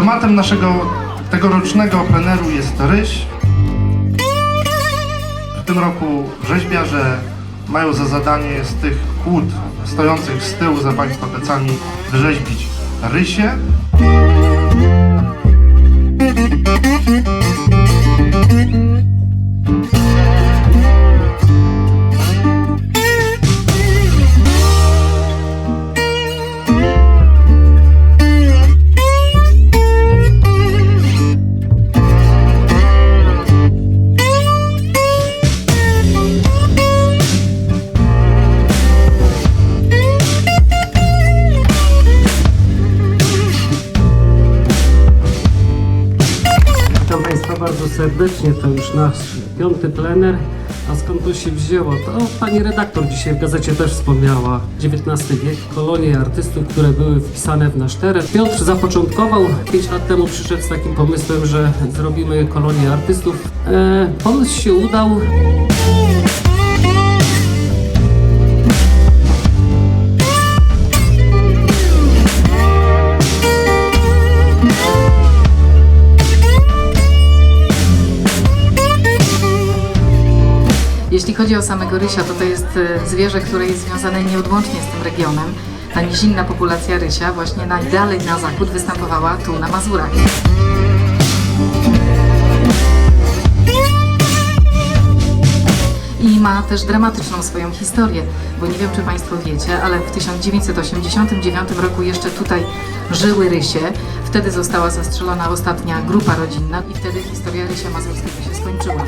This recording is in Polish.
Tematem naszego tegorocznego pleneru jest ryś. W tym roku rzeźbiarze mają za zadanie z tych kłód stojących z tyłu za Państwa plecami wyrzeźbić rysie. Bardzo serdecznie, to już nasz piąty plener. A skąd to się wzięło? To pani redaktor dzisiaj w gazecie też wspomniała. XIX wiek, kolonie artystów, które były wpisane w nasz teren. Piotr zapoczątkował 5 lat temu, przyszedł z takim pomysłem, że zrobimy kolonię artystów. E, pomysł się udał. Chodzi o samego rysia, to to jest e, zwierzę, które jest związane nieodłącznie z tym regionem. Ta nizinna populacja rysia właśnie najdalej na zachód występowała tu na Mazurach. I ma też dramatyczną swoją historię, bo nie wiem, czy Państwo wiecie, ale w 1989 roku jeszcze tutaj żyły rysie. Wtedy została zastrzelona ostatnia grupa rodzinna i wtedy historia rysia mazurskiego się skończyła.